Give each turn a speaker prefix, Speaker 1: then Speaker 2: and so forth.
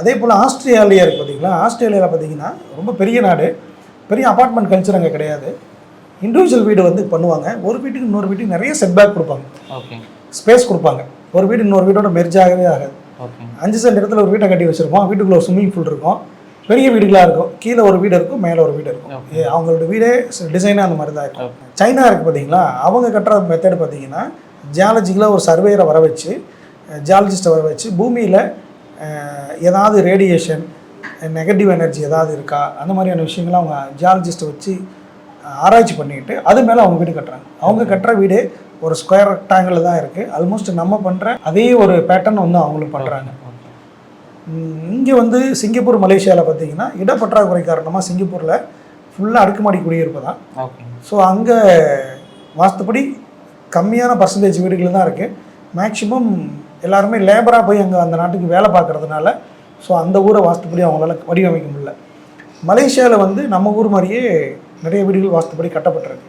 Speaker 1: அதே போல் ஆஸ்திரேலியா இருக்குது பார்த்தீங்களா ஆஸ்திரேலியாவில் பார்த்தீங்கன்னா ரொம்ப பெரிய நாடு. பெரிய அப்பார்ட்மெண்ட் கல்ச்சர் அங்கே கிடையாது. இண்டிவிஜுவல் வீடு வந்து பண்ணுவாங்க. ஒரு வீட்டுக்கு இன்னொரு வீட்டுக்கு நிறைய செட்பேக் கொடுப்பாங்க.
Speaker 2: ஓகே
Speaker 1: ஸ்பேஸ் கொடுப்பாங்க. ஒரு வீடு இன்னொரு வீடோட மெர்ஜ் ஆகவே ஆகாது. அஞ்சு சென்ட் இடத்துல ஒரு வீட்டை கட்டி வச்சுருப்போம். வீட்டுக்குள்ள ஒரு ஸ்விம்மிங் பூல் இருக்கும். பெரிய வீடுகளாக இருக்கும். கீழே ஒரு வீடு இருக்கும். மேலே ஒரு வீடு இருக்கும். அவங்களோட வீடே டிசைனே அந்த மாதிரி தான் இருக்கும். சைனா இருக்குது பார்த்தீங்களா அவங்க கட்டுற மெத்தட் பார்த்தீங்கன்னா ஜியாலஜிக்கலாக ஒரு சர்வேயரை வர வச்சு ஜியாலஜிஸ்ட்டை வர வச்சு பூமியில் ஏதாவது ரேடியேஷன் நெகட்டிவ் எனர்ஜி ஏதாவது இருக்கா? அந்த மாதிரியான விஷயங்களை அவங்க ஜியாலஜிஸ்ட்டை வச்சு ஆராய்ச்சி பண்ணிக்கிட்டு அது மேலே அவங்க வீடு கட்டுறாங்க. அவங்க கட்டுற வீடு ஒரு ஸ்கொயர் ரெக்டாங்கிள் தான் இருக்குது ஆல்மோஸ்ட் நம்ம பண்ணுற அதே ஒரு பேட்டர்ன் வந்து அவங்களும் பண்ணுறாங்க இங்கே வந்து சிங்கப்பூர் மலேசியாவில் பார்த்தீங்கன்னா இடப்பற்றாக்குறை காரணமாக சிங்கப்பூரில் ஃபுல்லாக அடுக்குமாடி குடியிருப்பு தான். ஸோ அங்கே வாஸ்துப்படி கம்மியான பர்சன்டேஜ் வீடுகள் தான் இருக்குது மேக்ஸிமம் எல்லாருமே லேபராக போய் அங்கே அந்த நாட்டுக்கு வேலை பார்க்கறதுனால ஸோ அந்த ஊரை வாஸ்துப்படி அவங்களால வடிவமைக்க முடியல. மலேசியாவில் வந்து நம்ம ஊர் மாதிரியே நிறைய வீடுகள் வாஸ்துப்படி கட்டப்பட்டிருக்கு.